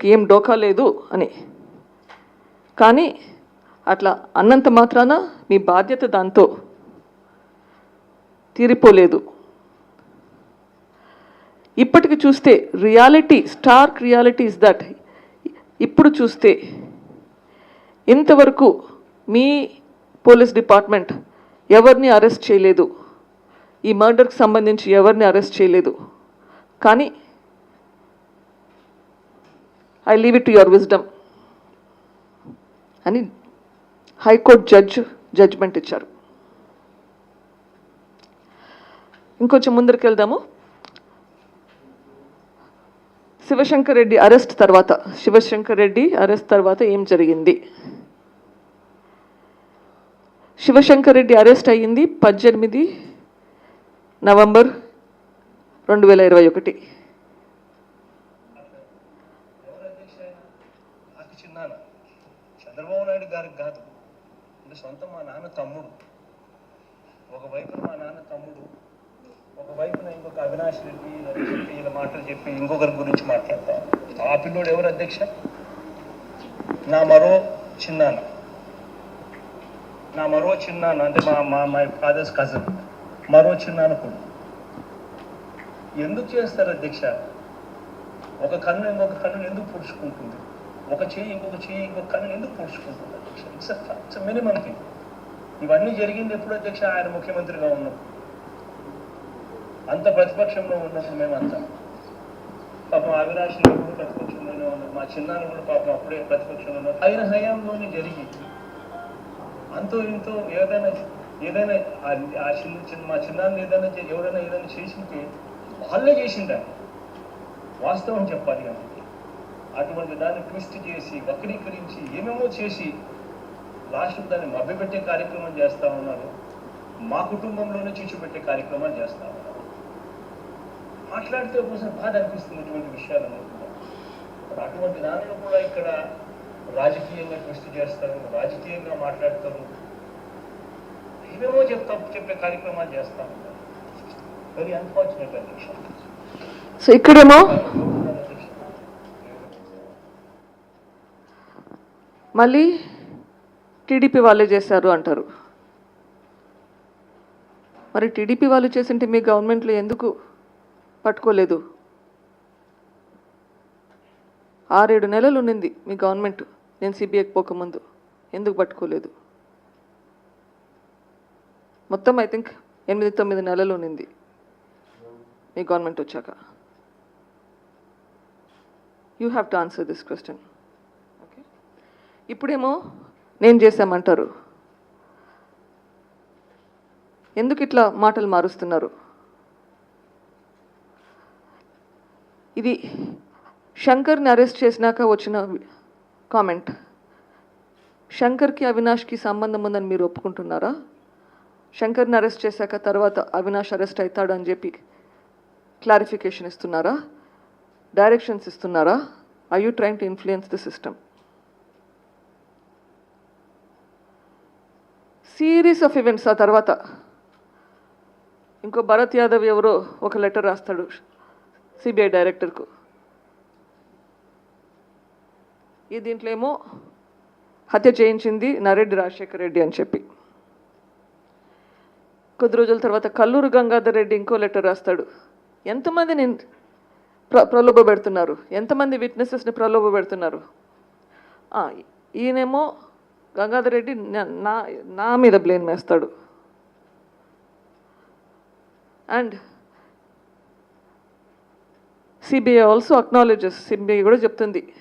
కి ఏం డోకా లేదు అని. కానీ అట్లా అన్నంత మాత్రాన మీ బాధ్యత దాంతో తీరిపోలేదు. ఇప్పటికి చూస్తే reality stark reality is that. ఇప్పుడు చూస్తే ఇంతవరకు మీ పోలీస్ డిపార్ట్మెంట్ ఎవరిని అరెస్ట్ చేయలేదు. ఈ మర్డర్కి సంబంధించి ఎవరిని అరెస్ట్ చేయలేదు. కానీ I leave it to your wisdom అని హైకోర్టు జడ్జ్ జడ్జ్మెంట్ ఇచ్చారు. ఇంకొంచెం ముందరికి వెళ్దాము. శివశంకర్ రెడ్డి అరెస్ట్ తర్వాత. శివశంకర్ రెడ్డి అరెస్ట్ తర్వాత ఏం జరిగింది? శివశంకర్ రెడ్డి అరెస్ట్ అయ్యింది పద్దెనిమిది నవంబర్ రెండు వేల ఇరవై ఒకటి ఎవరు అధ్యక్ష ఆయన నాకు చిన్నాన్న చంద్రబాబు నాయుడు గారికి కాదు. అంటే సొంత మా నాన్న తమ్ముడు. ఒకవైపున మా నాన్న తమ్ముడు ఒకవైపున ఇంకొక అవినాష్ రెడ్డి ఇలా చెప్పి ఇలా మాటలు చెప్పి ఇంకొకరి గురించి మాట్లాడతాను ఆ పిల్లోడు ఎవరు అధ్యక్ష? నా మరో చిన్నాన్న. నా మరో చిన్నాన్న అంటే మా మా మై ఫాదర్స్ కజన్ మరో చిన్నాన్న కూడా ఎందుకు చేస్తారు అధ్యక్ష? ఒక కన్ను ఇంకొక కన్ను ఎందుకు పొడుచుకుంటుంది? ఒక చెయ్యి ఇంకొక చెయ్యి ఇంకొక కన్ను ఎందుకు పొడుచుకుంటుంది? ఇట్స్ ఇట్స్ మినిమం థింగ్ ఇవన్నీ జరిగింది ఎప్పుడు అధ్యక్ష? ఆయన ముఖ్యమంత్రిగా ఉన్నాం అంత ప్రతిపక్షంలో ఉన్నప్పుడు మేమంతా. పాపం అవినాష్ రెడ్డి కూడా ప్రతిపక్షంలోనే ఉన్నారు మా చిన్నాన్న కూడా పాపం అప్పుడే ప్రతిపక్షంలో ఉన్నారు. ఆయన హయాంలోనే జరిగి అంతో ఇంతో ఏదైనా ఏదైనా ఆ- చిన్న చిన్న మా చిన్నాన్న ఏదైనా ఎవరైనా ఏదైనా చేసింటే వాళ్ళే చేసిండారు వాస్తవం చెప్పాలి కాబట్టి. అటువంటి దాన్ని ట్విస్ట్ చేసి వక్రీకరించి ఏమేమో చేసి లాస్ట్ దాన్ని మభ్యపెట్టే కార్యక్రమం చేస్తా ఉన్నారు. మా కుటుంబంలోనే చిచ్చుపెట్టే కార్యక్రమాలు చేస్తా ఉన్నారు. మాట్లాడితే ఒకసారి బాధ అనిపిస్తుంది ఇటువంటి విషయాలను అటువంటి దానిని కూడా ఇక్కడ రాజకీయంగా ట్విస్ట్ చేస్తారు రాజకీయంగా మాట్లాడతారు. ఏమేమో చెప్తా చెప్పే కార్యక్రమాలు చేస్తా ఉన్నారు. వెరీ అన్ఫార్చునేట్ అధ్యక్ష. సో ఇక్కడేమో మళ్ళీ టీడీపీ వాళ్ళే చేశారు అంటారు. మరి టీడీపీ వాళ్ళు చేసింటే మీ గవర్నమెంట్లో ఎందుకు పట్టుకోలేదు? ఆరేడు నెలలు ఉన్నింది మీ గవర్నమెంట్ నేను సిబిఐకి పోకముందు. ఎందుకు పట్టుకోలేదు? మొత్తం ఐ థింక్ ఎనిమిది తొమ్మిది నెలలు ఉన్నింది మీ గవర్నమెంట్ వచ్చాక. You have to answer this question. Okay? ఇప్పుడేమో నేను చేశామంటారు. ఎందుకు ఇట్లా మాటలు మారుస్తున్నారు? ఇది శంకర్ని అరెస్ట్ చేసినాక వచ్చిన కామెంట్. శంకర్కి అవినాష్కి సంబంధం ఉందని మీరు ఒప్పుకుంటున్నారా? శంకర్ని అరెస్ట్ చేశాక తర్వాత అవినాష్ అరెస్ట్ అవుతాడు అని చెప్పి క్లారిఫికేషన్ ఇస్తున్నారా? డైరెక్షన్స్ ఇస్తున్నారా? I you train to influence the system series of events ఆ తర్వాత. ఇంకో భరత్ యాదవ్ ఎవరో ఒక లెటర్ రాస్తాడు సిబిఐ డైరెక్టర్కు. ఈ దీంట్లో ఏమో హత్య చేయించింది నరెడ్డి రాజశేఖర రెడ్డి అని చెప్పి. కొద్ది రోజుల తర్వాత కల్లూరు గంగాధర్ రెడ్డి ఇంకో లెటర్ రాస్తాడు. ఎంతమంది నేను ప్ర ప్రలోభ పెడుతున్నారు? ఎంతమంది విట్నెసెస్ని ప్రలోభ పెడుతున్నారు? ఈయనేమో గంగాధర్ రెడ్డి నా- నా మీద బ్లేమ్ వేస్తాడు. And CBI also acknowledges CBI కూడా చెప్తుంది.